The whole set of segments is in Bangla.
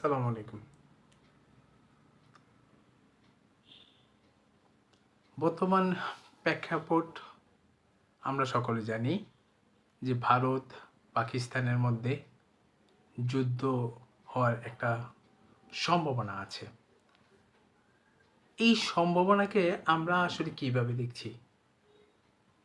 আসসালামু আলাইকুম। বর্তমান প্রেক্ষাপট আমরা সকলে জানি যে ভারত পাকিস্তানের মধ্যে যুদ্ধ হওয়ার একটা সম্ভাবনা আছে। এই সম্ভাবনাকে আমরা আসলে কীভাবে দেখছি?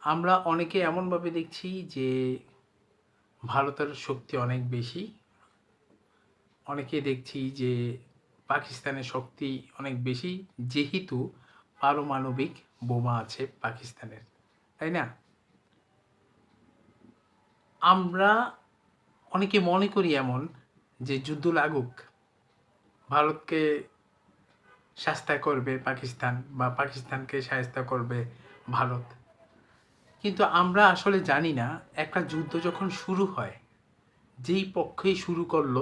আমরা অনেকে এমনভাবে দেখছি যে ভারতের শক্তি অনেক বেশি অনেকে দেখছি যে পাকিস্তানের শক্তি অনেক বেশি, যেহেতু পারমাণবিক বোমা আছে পাকিস্তানের, তাই না? আমরা অনেকে মনে করি এমন যে যুদ্ধ লাগুক, ভারতকে শাস্তা করবে পাকিস্তান বা পাকিস্তানকে সাহায্য করবে ভারত। কিন্তু আমরা আসলে জানি না, একটা যুদ্ধ যখন শুরু হয়, যেই পক্ষেই শুরু করল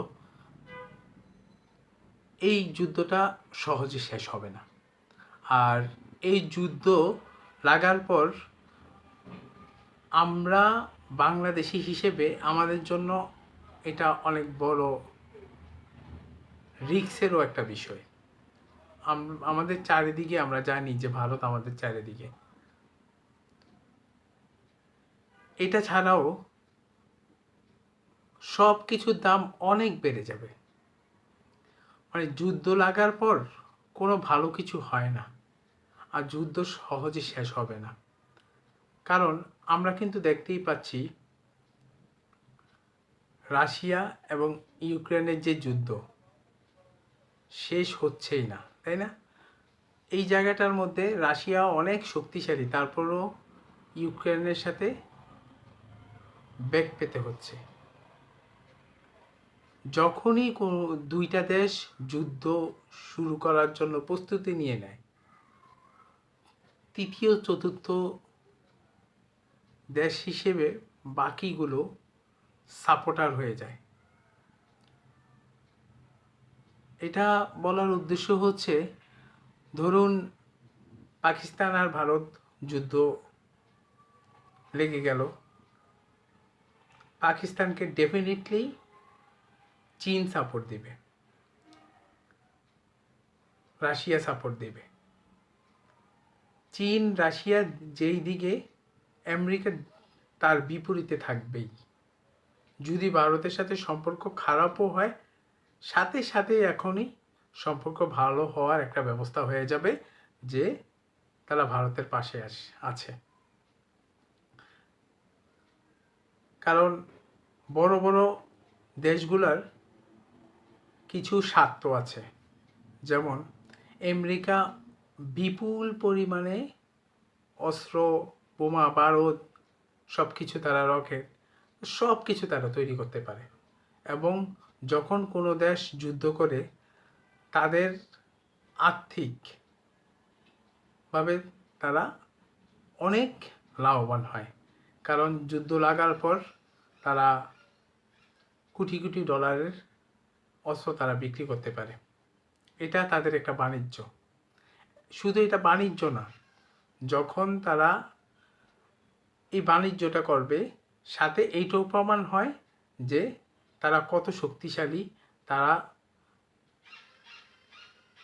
এই যুদ্ধটা সহজে শেষ হবে না। আর এই যুদ্ধ লাগার পর আমরা বাংলাদেশি হিসেবে আমাদের জন্য এটা অনেক বড় রিক্সেরও একটা বিষয়। আম- আমাদের চারিদিকে আমরা জানি যে ভারত আমাদের চারিদিকে। এটা ছাড়াও সব কিছুর দাম অনেক বেড়ে যাবে। মানে যুদ্ধ লাগার পর কোনো ভালো কিছু হয় না। আর যুদ্ধ সহজে শেষ হবে না। কারণ আমরা কিন্তু দেখতেই পাচ্ছি রাশিয়া এবং ইউক্রেনের যে যুদ্ধ, শেষ হচ্ছেই না, তাই না? এই জায়গাটার মধ্যে রাশিয়া অনেক শক্তিশালী, তারপরও ইউক্রেনের সাথে বেগ পেতে হচ্ছে। যখনই কোনো দুইটা দেশ যুদ্ধ শুরু করার জন্য প্রস্তুতি নিয়ে নেয়, তৃতীয়, চতুর্থ দেশ হিসেবে বাকিগুলো সাপোর্টার হয়ে যায়। এটা বলার উদ্দেশ্য হচ্ছে, ধরুন পাকিস্তান আর ভারত যুদ্ধ লেগে গেল, পাকিস্তানকে ডেফিনেটলি চীন সাপোর্ট দিবে। রাশিয়া সাপোর্ট দিবে। চীন, রাশিয়া যেই দিকে আমেরিকা তার বিপরীতে থাকবেই। যদি ভারতের সাথে সম্পর্ক খারাপও হয়, সাথে সাথে এখনই সম্পর্ক ভালো হওয়ার একটা ব্যবস্থা হয়ে যাবে যে তারা ভারতের পাশে আস- আছে। কারণ বড় বড় দেশগুলার কিছু স্বার্থ আছে। যেমন, আমেরিকা বিপুল পরিমাণে অস্ত্র, বোমা, বারুদ সব কিছু তারা রকেট সব কিছু তারা তৈরি করতে পারে। এবং যখন কোনো দেশ যুদ্ধ করে, তাদের আর্থিক ভাবে তারা অনেক লাভবান হয়। কারণ যুদ্ধ লাগার পর তারা কোটি কোটি ডলারের অস্ত্র তারা বিক্রি করতে পারে। এটা তাদের একটা বাণিজ্য। শুধু এটা বাণিজ্য না, যখন তারা এই বাণিজ্যটা করবে, সাথে এইটাও প্রমাণ হয় যে তারা কত শক্তিশালী, তারা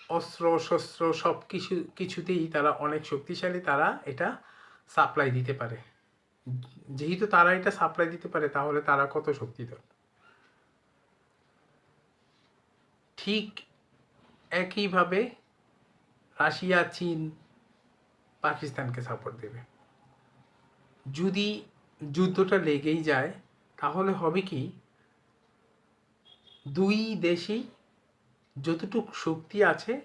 অস্ত্র, শস্ত্র সব কিছু, কিছুতেই তারা অনেক শক্তিশালী, তারা এটা সাপ্লাই দিতে পারে। যেহেতু তারা এটা সাপ্লাই দিতে পারে, তাহলে তারা কত শক্তিধর? ঠিক একইভাবে রাশিয়া, চীন, পাকিস্তানকে সাপোর্ট দেবে। যদি যুদ্ধটা লেগেই যায়, তাহলে হবে কি, দুই দেশই যতটুক শক্তি আছে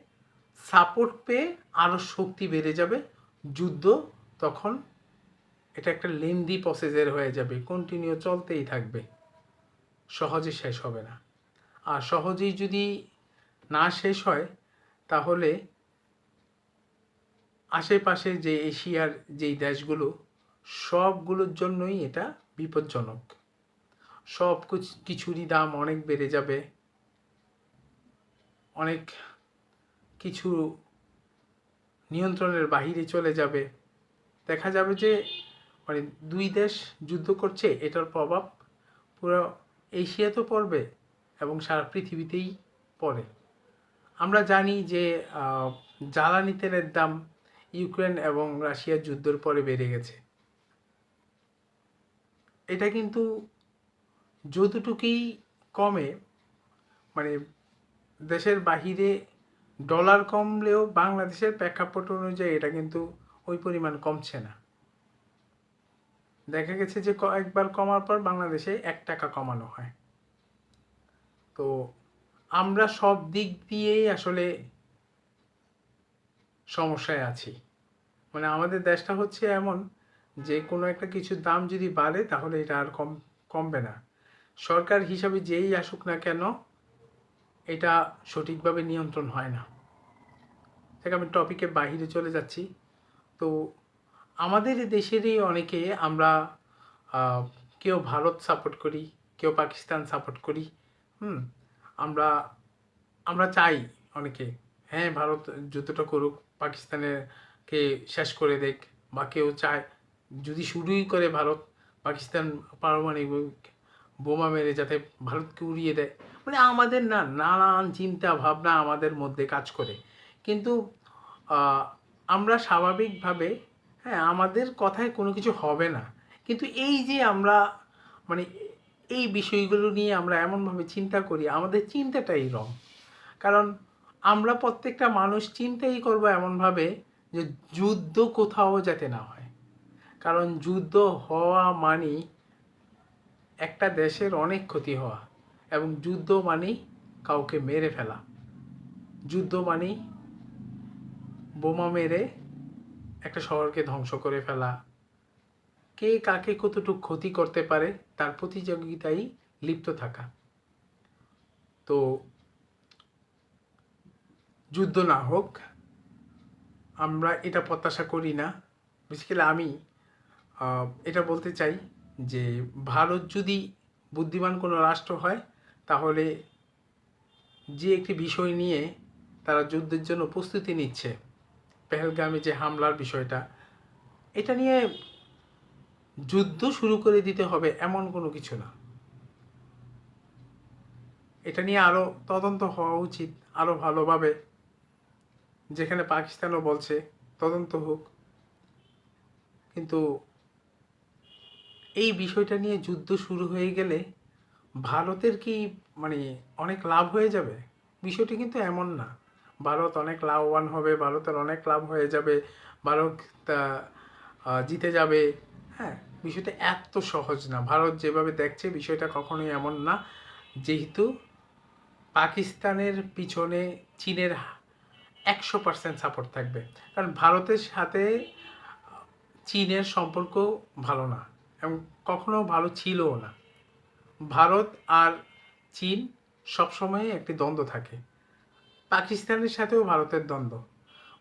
সাপোর্ট পেয়ে আরও শক্তি বেড়ে যাবে। যুদ্ধ তখন এটা একটা লেন্দি প্রসেসের হয়ে যাবে কন্টিনিউ চলতেই থাকবে। সহজে শেষ হবে না। সহজেই যদি না শেষ হয়, তাহলে আশেপাশে যে এশিয়ার যেই দেশগুলো, সবগুলোর জন্যই এটা বিপজ্জনক। সব কিছুরই দাম অনেক বেড়ে যাবে। অনেক কিছু নিয়ন্ত্রণের বাহিরে চলে যাবে। দেখা যাবে যে মানে দুই দেশ যুদ্ধ করছে, এটার প্রভাব পুরো এশিয়াতেও পড়বে। এবং সারা পৃথিবীতেই পড়ে। আমরা জানি যে জ্বালানি তেলের দাম ইউক্রেন এবং রাশিয়ার যুদ্ধের পরে বেড়ে গেছে। এটা কিন্তু যতটুকুই কমে মানে দেশের বাহিরে ডলার কমলেও বাংলাদেশের প্রেক্ষাপট অনুযায়ী এটা কিন্তু ওই পরিমাণ কমছে না। দেখা গেছে যে একবার কমার পর বাংলাদেশে এক টাকা কমানো হয়। তো আমরা সব দিক দিয়েই আসলে সমস্যায় আছি। মানে আমাদের দেশটা হচ্ছে এমন যে, কোনো একটা কিছুর দাম যদি বাড়ে, তাহলে এটা আর কম, কমবে না। সরকার হিসাবে যেই আসুক না কেন, এটা সঠিকভাবে নিয়ন্ত্রণ হয় না। থেকে আমি টপিকে বাহিরে চলে যাচ্ছি। তো আমাদের দেশেরই অনেকে আমরা কেউ ভারত সাপোর্ট করি, কেউ পাকিস্তান সাপোর্ট করি। হুম, আমরা আমরা চাই অনেকে। হ্যাঁ ভারত যতটা করুক পাকিস্তানের কে শেষ করে দেখ, বা কেউ চায়, যদি শুরুই করে ভারত, পাকিস্তান পারমাণবিক বোমা মেরে যাতে ভারতকে উড়িয়ে দেয়। মানে আমাদের না, নানান চিন্তা ভাবনা আমাদের মধ্যে কাজ করে। কিন্তু আমরা স্বাভাবিকভাবে হ্যাঁ আমাদের কথায় কোনো কিছু হবে না। কিন্তু এই যে আমরা মানে এই বিষয়গুলো নিয়ে আমরা এমনভাবে চিন্তা করি, আমাদের চিন্তাটাই রং। কারণ আমরা প্রত্যেকটা মানুষ চিন্তাই করব এমনভাবে যে যুদ্ধ কোথাও যাতে না হয়। কারণ যুদ্ধ হওয়া মানেই একটা দেশের অনেক ক্ষতি হওয়া এবং যুদ্ধ মানেই কাউকে মেরে ফেলা। যুদ্ধ মানেই বোমা মেরে একটা শহরকে ধ্বংস করে ফেলা। কে কাকে কতটুকু ক্ষতি করতে পারে তার প্রতিযোগিতায় লিপ্ত থাকা। তো যুদ্ধ না হোক, আমরা এটা প্রত্যাশা করি না। বেসিক্যালি আমি এটা বলতে চাই যে ভারত যদি বুদ্ধিমান কোনো রাষ্ট্র হয়, তাহলে যে একটি বিষয় নিয়ে তারা যুদ্ধের জন্য প্রস্তুতি নিচ্ছে, পেহেলগামে যে হামলার বিষয়টা, এটা নিয়ে যুদ্ধ শুরু করে দিতে হবে এমন কোনো কিছু না। এটা নিয়ে আরও তদন্ত হওয়া উচিত আরও ভালোভাবে। যেখানে পাকিস্তানও বলছে, তদন্ত হোক। কিন্তু এই বিষয়টা নিয়ে যুদ্ধ শুরু হয়ে গেলে ভারতের কি মানে অনেক লাভ হয়ে যাবে? বিষয়টি কিন্তু এমন না। ভারত অনেক লাভবান হবে, ভারতের অনেক লাভ হয়ে যাবে, ভারত জিতে যাবে হ্যাঁ। বিষয়টা এত সহজ না। ভারত যেভাবে দেখছে, বিষয়টা কখনোই এমন না। যেহেতু পাকিস্তানের পিছনে চীনের একশো পার্সেন্ট সাপোর্ট থাকবে। কারণ ভারতের সাথে চীনের সম্পর্ক ভালো না এবং কখনো ভালো ছিলও না। ভারত আর চীন সবসময় একটি দ্বন্দ্ব থাকে। পাকিস্তানের সাথেও ভারতের দ্বন্দ্ব।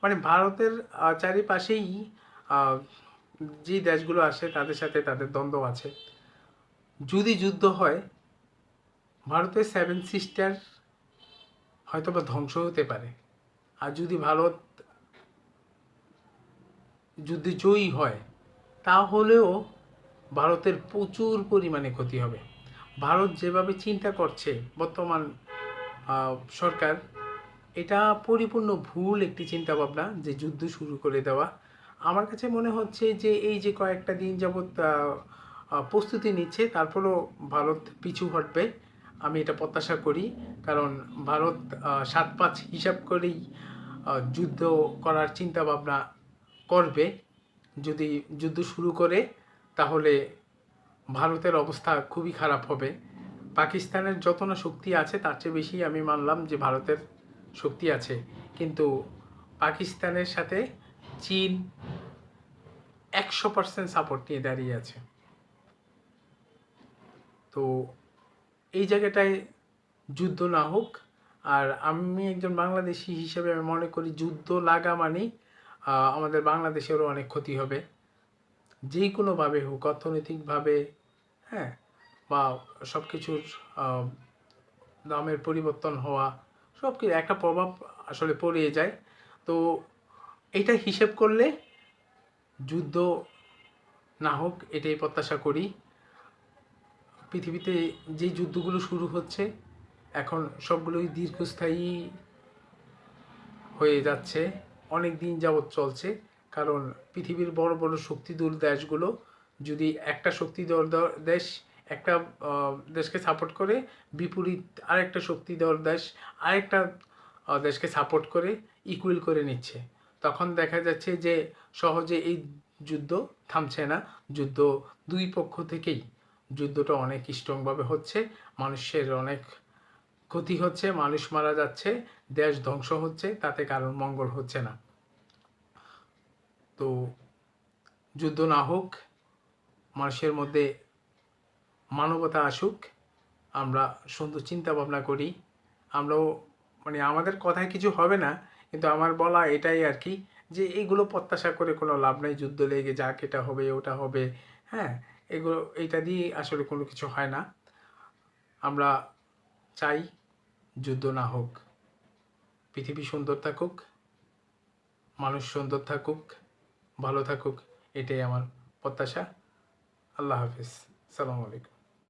মানে ভারতের চারিপাশেই যে দেশগুলো আসে, তাদের সাথে তাদের দ্বন্দ্ব আছে। যদি যুদ্ধ হয়, ভারতের সেভেন সিস্টার হয়তো বা ধ্বংস হতে পারে। আর যদি ভারত যুদ্ধে জয়ী হয়, তাহলেও ভারতের প্রচুর পরিমাণে ক্ষতি হবে। ভারত যেভাবে চিন্তা করছে, বর্তমান সরকার, এটা পরিপূর্ণ ভুল একটি চিন্তা ভাবনা যে যুদ্ধ শুরু করে দেওয়া। আমার কাছে মনে হচ্ছে যে এই যে কয়েকটা দিন যাবৎ প্রস্তুতি নিচ্ছে, তারপরও ভারত পিছু হটবে। আমি এটা প্রত্যাশা করি, কারণ ভারত সাত পাঁচ হিসাব করেই যুদ্ধ করার চিন্তা ভাবনা করবে। যদি যুদ্ধ শুরু করে, তাহলে ভারতের অবস্থা খুবই খারাপ হবে। পাকিস্তানের যত না শক্তি আছে, তার চেয়ে বেশি আমি মানলাম যে ভারতের শক্তি আছে। কিন্তু পাকিস্তানের সাথে চীন একশো পার্সেন্ট সাপোর্ট নিয়ে দাঁড়িয়ে আছে। তো এই জায়গাটায় যুদ্ধ না হোক, আর আমি একজন বাংলাদেশি হিসেবে আমি মনে করি যুদ্ধ লাগা মানেই আমাদের বাংলাদেশেরও অনেক ক্ষতি হবে। যে কোনোভাবে হোক, অর্থনৈতিকভাবে হ্যাঁ বা সব কিছুর দামের পরিবর্তন হওয়া সব কিছু একটা প্রভাব আসলে পড়িয়ে যায়। তো এটা হিসেব করলে যুদ্ধ না হোক, এটাই প্রত্যাশা করি। পৃথিবীতে যে যুদ্ধগুলো শুরু হচ্ছে, এখন সবগুলোই দীর্ঘস্থায়ী হয়ে যাচ্ছে। অনেক দিন যাবৎ চলছে, কারণ পৃথিবীর বড় বড় শক্তিধর দেশগুলো যদি একটা শক্তিধর দ- দেশ একটা দেশকে সাপোর্ট করে, বিপরীত আরেকটা শক্তিধর দেশ আরেকটা দেশকে সাপোর্ট করে ইকুয়াল করে নিচ্ছে। তখন দেখা যাচ্ছে যে সহজে এই যুদ্ধ থামছে না। যুদ্ধ দুই পক্ষ থেকেই। যুদ্ধটা অনেক স্ট্রংভাবে হচ্ছে, মানুষের অনেক ক্ষতি হচ্ছে, মানুষ মারা যাচ্ছে, দেশ ধ্বংস হচ্ছে, তাতে কারণ মঙ্গল হচ্ছে না। তো যুদ্ধ না হোক, মানুষের মধ্যে মানবতা আসুক, আমরা সুন্দর চিন্তা ভাবনা করি। আমরাও মানে আমাদের কথায় কিছু হবে না কিন্তু আমার বলা এটাই আর কি যে এইগুলো প্রত্যাশা করে কোনো লাভ নেই, যুদ্ধ লেগে যাক, এটা হবে, ওটা হবে। হ্যাঁ এগুলো, এইটা দিয়ে আসলে কোনো কিছু হয় না। আমরা চাই যুদ্ধ না হোক, পৃথিবী সুন্দর থাকুক, মানুষ সুন্দর থাকুক, ভালো থাকুক, এটাই আমার প্রত্যাশা। আল্লাহ হাফিজ। সালামু আলাইকুম।